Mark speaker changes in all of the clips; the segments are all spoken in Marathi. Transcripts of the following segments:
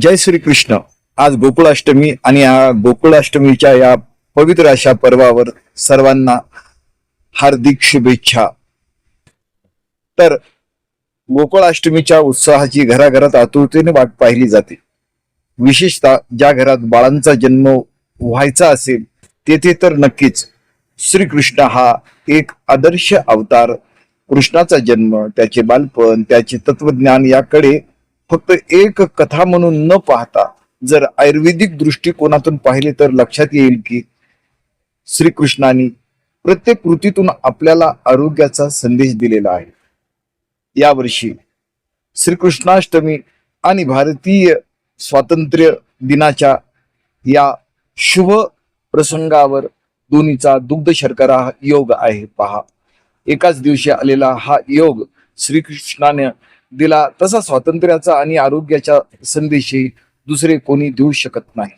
Speaker 1: जय श्री कृष्ण आज गोकुळाष्टमी आणि या गोकुळाष्टमीच्या या पवित्र अशा पर्वावर सर्वांना हार्दिक शुभेच्छा. तर गोकुळाष्टमीच्या उत्साहाची घराघरात आतुरतेने वाट पाहिली जाते. विशेषतः ज्या घरात बाळांचा जन्म व्हायचा असेल तेथे तर नक्कीच श्रीकृष्ण हा एक आदर्श अवतार. कृष्णाचा जन्म त्याचे बालपण त्याचे तत्वज्ञान याकडे फक्त एक कथा म्हणून न पाहता जर आयुर्वेदिक दृष्टिकोनातून पाहिले तर लक्षात येईल की श्रीकृष्णाने प्रत्येक कृतीतून आपल्याला आरोग्याचा संदेश दिलेला आहे. यावर्षी श्रीकृष्णाष्टमी आणि भारतीय स्वातंत्र्य दिनाच्या या शुभ प्रसंगावर दोन्हीचा दुग्ध शर्करा योग आहे. पहा एकाच दिवशी आलेला हा योग श्रीकृष्णाने दिला तसा स्वातंत्र्याचा आणि आरोग्याचा संदेशही दुसरे कोणी देऊ शकत नाही.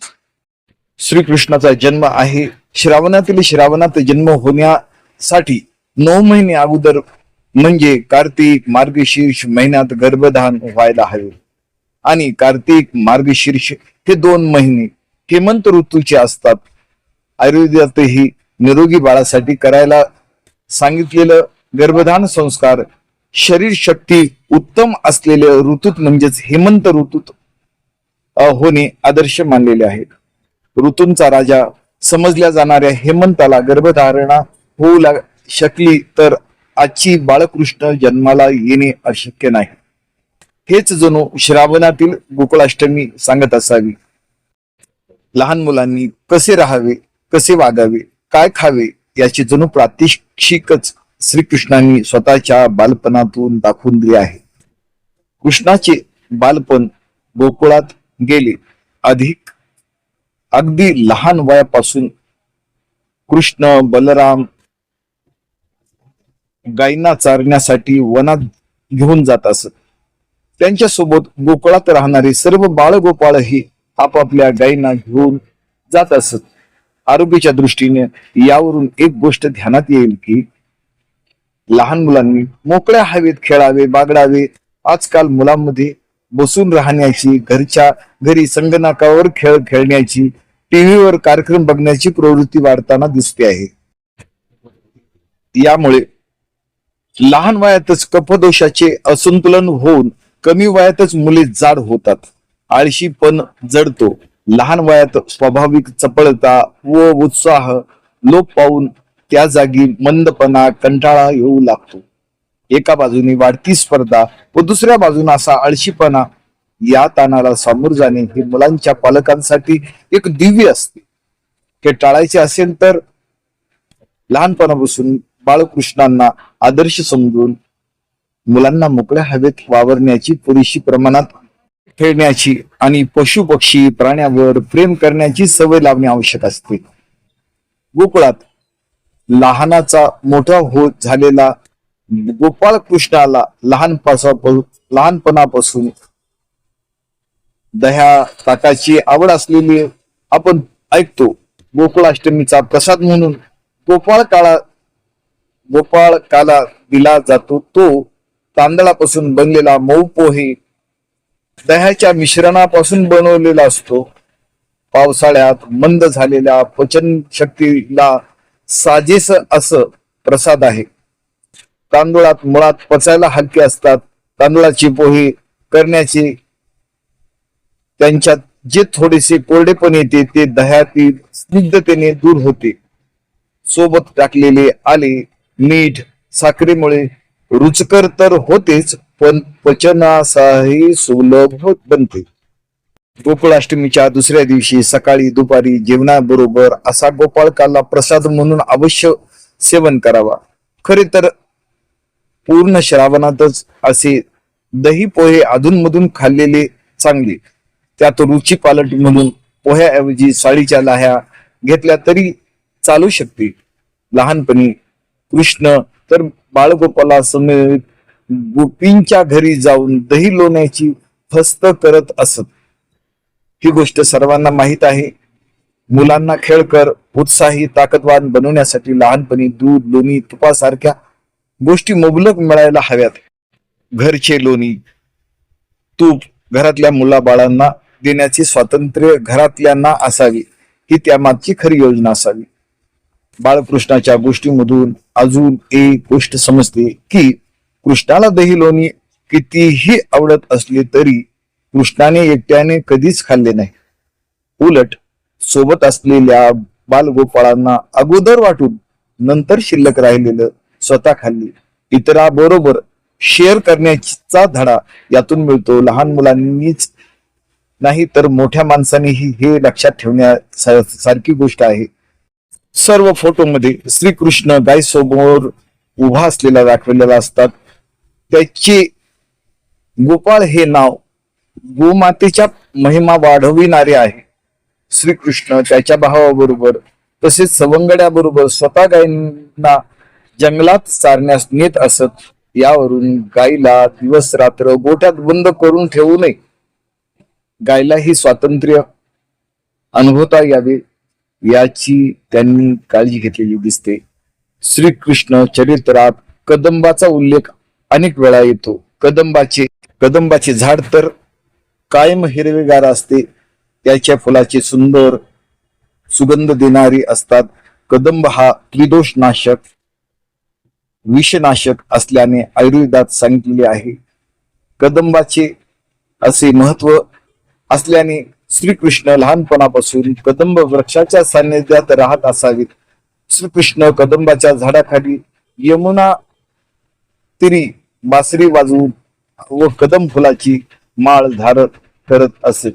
Speaker 1: श्रीकृष्णाचा जन्म आहे. श्रावणातील श्रावणात जन्म होण्यासाठी नऊ महिने अगोदर म्हणजे कार्तिक मार्गशीर्ष महिन्यात गर्भधान व्हायला हवे. आणि कार्तिक मार्गशीर्ष हे दोन महिने हेमंत ऋतूचे असतात. आयुर्वेदातही निरोगी बाळासाठी करायला सांगितलेलं गर्भधान संस्कार शरीर शक्ती उत्तम असलेले ऋतूत म्हणजेच हेमंत ऋतूत होणे आदर्श मानलेले आहेत. ऋतूंचा राजा समजल्या जाणाऱ्या हेमंताला गर्भधारणा होऊ लाग शकली तर आजची बाळकृष्ण जन्माला येणे अशक्य नाही. हेच जणू श्रावणातील गोकुळाष्टमी सांगत असावी. लहान मुलांनी कसे राहावे कसे वागावे काय खावे याची जणू प्रात्यक्षिकच श्रीकृष्णांनी स्वतःच्या बालपणातून दाखवून दिले आहे. कृष्णाचे बालपण गोकुळात गेले. अधिक अगदी लहान वयापासून कृष्ण बलराम गायींना चारण्यासाठी वनात घेऊन जात असत. त्यांच्यासोबत गोकुळात राहणारे सर्व बाळगोपाळही आपापल्या गायींना घेऊन जात असत. आरोग्याच्या दृष्टीने यावरून एक गोष्ट ध्यानात येईल की लहान मुलांनी मोकळ्या हवेत खेळावे बागडावे. आजकाल मुलांमध्ये बसून राहण्याची घरच्या घरी संगणकावर खेळ खेळण्याची टीव्हीवर कार्यक्रम बघण्याची प्रवृत्ती वाढताना दिसते आहे. यामुळे लहान वयातच कफदोषाचे असंतुलन होऊन कमी वयातच मुले जाड होतात. आळशी पण जडतो. लहान वयात स्वाभाविक चपळता व उत्साह लोप पाहून त्या जागी मंदपणा कंटाळा येऊ लागतो. एका बाजूने वाढती स्पर्धा व दुसऱ्या बाजूने असा आळशीपणा. या ताणाला सामोर जाणे हे मुलांच्या पालकांसाठी एक दिव्य असते. हे टाळायचे असेल तर लहानपणापासून बाळकृष्णांना आदर्श समजून मुलांना मोकळ्या हवेत वावरण्याची पुरेशी प्रमाणात खेळण्याची आणि पशु पक्षी प्राण्यावर प्रेम करण्याची सवय लावणे आवश्यक असते. गोकुळात लहानाचा मोठा होत झालेला गोपाळ कृष्णाला लहानपासून लहानपणापासून दह्या ताकाची आवड असलेली आपण ऐकतो. गोकुळाष्टमीचा प्रसाद म्हणून गोपाळ काळा गोपाळ काला दिला जातो. तो तांदळापासून बनलेला मऊ पोहे दह्याच्या मिश्रणापासून बनवलेला असतो. पावसाळ्यात मंद झालेल्या पचन शक्तीला साजेस असं प्रसाद आहे. तांदूळात मुळात पचायला हलके असतात. तांदुळाची पोहे करण्याची त्यांच्यात जे थोडेसे कोरडेपण येते ते दह्यातील स्निग्धतेने दूर होते. सोबत टाकलेले आले मीठ साखरेमुळे रुचकर तर होतेच पण पचनासही सुलभ बनते. गोकुळाष्टमीच्या दुसऱ्या दिवशी सकाळी दुपारी जेवणाबरोबर असा गोपाळकाला प्रसाद म्हणून अवश्य सेवन करावा. खरे तर पूर्ण श्रावणातच असे दही पोहे अधूनमधून खाल्लेले चांगले. त्यात रुची पालट म्हणून पोह्याऐवजी साळीच्या लाह्या घेतल्या तरी चालू शकते. लहानपणी कृष्ण तर बाळगोपाला समेत गोपींच्या घरी जाऊन दही लोण्याची फस्त करत असत. ही गोष्ट सर्वांना माहीत आहे. मुलांना खेळकर उत्साही ताकदवान बनवण्यासाठी लहानपणी दूध लोणी तुपासारख्या गोष्टी मुबलक मिळायला हव्यात. घरचे लोणी तूप घरातल्या मुलाबाळांना देण्याचे स्वातंत्र्य घरातल्यांना असावी ही त्यामागची खरी योजना असावी. बाळकृष्णाच्या गोष्टीमधून अजून एक गोष्ट समजते की कृष्णाला दही लोणी कितीही आवडत असले तरी कृष्णाने एकट्याने कधीच खाल्ले नाही. उलट सोबत असलेल्या बालगोपाळांना अगोदर वाटून नंतर शिल्लक राहिलेलं स्वतः खाल्ली. इतराबरोबर शेअर करण्याचा धडा यातून मिळतो. लहान मुलांनीच नाही तर मोठ्या माणसांनीही हे लक्षात ठेवण्या सारखी गोष्ट आहे. सर्व फोटोमध्ये श्रीकृष्ण गाय समोर उभा असलेला दाखवलेला असतात. त्याचे गोपाळ हे नाव गोमातेच्या महिमा वाढविणारे आहे. श्रीकृष्ण त्याच्या भावाबरोबर तसेच सवंगड्याबरोबर स्वतः गायींना जंगलात चारण्यास नेत असत. यावरून गायीला दिवस रात्र गोठ्यात बंद करून ठेवू नये. गायलाही स्वातंत्र्य अनुभवता यावे याची त्यांनी काळजी घेतलेली दिसते. श्रीकृष्ण चरित्रात कदंबाचा उल्लेख अनेक वेळा येतो. कदंबाचे कदंबाचे झाड तर कायम हिरवेगार असते. त्याच्या फुलाचे सुंदर सुगंध देणारी असतात. कदंब हा त्रिदोष नाशक विषनाशक असल्याने आयुर्वेदात सांगितलेले आहे. कदंबाचे असे महत्त्व असल्याने श्रीकृष्ण लहानपणापासून कदंब वृक्षाच्या सान्निध्यात राहत असावेत. श्रीकृष्ण कदंबाच्या झाडाखाली यमुना तिरी बासरी वाजवून व कदम फुलाची माळ धारत करत असे.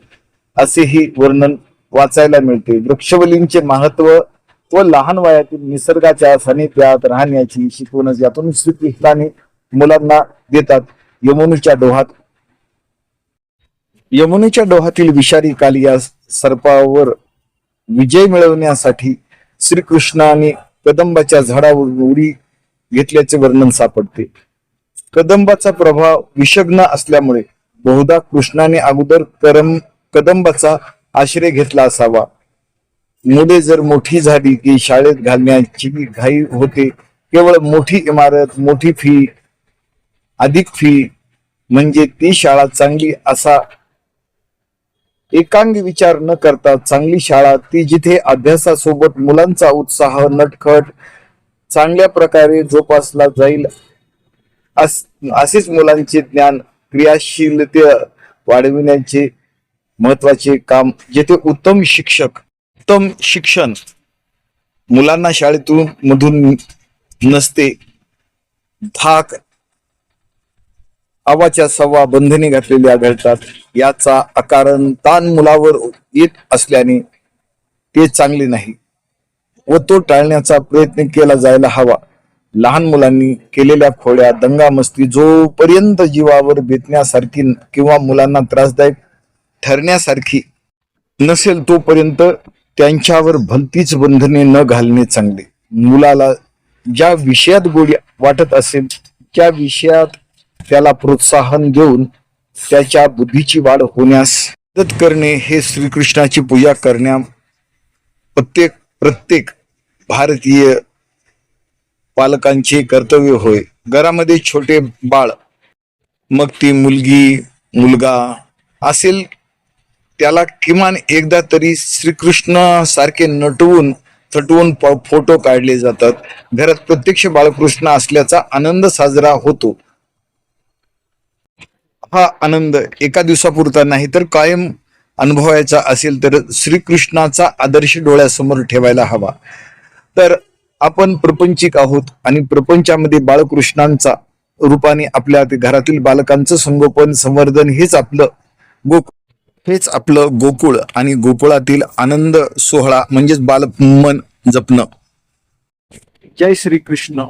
Speaker 1: असेही वर्णन वाचायला मिळते. वृक्षवलींचे महत्त्व व लहान वयातील निसर्गाच्या सानिध्यात राहण्याची शिकवणच यातून श्रीकृष्णाने मुलांना देतात. यमुनेच्या डोहात यमुनेच्या डोहातील विषारी कालिया सर्पावर विजय मिळवण्यासाठी श्रीकृष्णाने कदंबाच्या झाडावर उडी घेतल्याचे वर्णन सापडते. कदंबाचा प्रभाव विषग्न असल्यामुळे बहुधा कृष्णाने अगोदर करम कदंबाचा आश्रय घेतला असावा. मुले जर मोठी झाली की शाळेत घालण्याची घाई होते केवळ मोठी इमारत मोठी फी अधिक फी म्हणजे ती शाळा चांगली असा एकांगी विचार न करता चांगली शाळा ती जिथे अभ्यासासोबत मुलांचा उत्साह नटखट चांगल्या प्रकारे जोपासला जाईल अस- असेच मुलांचे ज्ञान क्रियाशीलते वाढविण्याचे महत्त्वाचे काम जेथे उत्तम शिक्षक उत्तम शिक्षण मुलांना शाळेतून मधून नसते. धाक आवाच्या सव्वा बंधने घातलेली आढळतात याचा अकारण ताण मुलावर येत असल्याने ते चांगले नाही व तो टाळण्याचा प्रयत्न केला जायला हवा. लहान मुलांनी केलेल्या खोड्या दंगामस्ती जोपर्यंत जीवावर बेतण्यासारखी किंवा मुलांना त्रासदायक ठरण्यासारखी नसेल तोपर्यंत त्यांच्यावर भलतीच बंधने न घालणे चांगले. मुलाला ज्या विषयात गोडी वाटत असेल त्या विषयात त्याला प्रोत्साहन देऊन त्याच्या बुद्धीची वाढ होण्यास मदत करणे हे श्रीकृष्णाची पूजा करण्या प्रत्येक प्रत्येक भारतीय पालकांचे कर्तव्य होय. घरामध्ये छोटे बाळ मग ती मुलगी मुलगा असेल त्याला किमान एकदा तरी श्रीकृष्ण सारखे नटवून थटवून फोटो काढले जातात. घरात प्रत्यक्ष बाळकृष्ण असल्याचा आनंद साजरा होतो. हा आनंद एका दिवसापुरता नाही तर कायम अनुभवायचा असेल तर श्रीकृष्णाचा आदर्श डोळ्यासमोर ठेवायला हवा. तर आपण प्रपंचिक आहोत आणि प्रपंचामध्ये बाळकृष्णांचा रूपाने आपल्या घरातील बालकांचं संगोपन संवर्धन हेच आपलं गोकुळ. हेच आपलं गोकुळ आणि गोकुळातील आनंद सोहळा म्हणजेच बालमन जपणं. जय श्री कृष्ण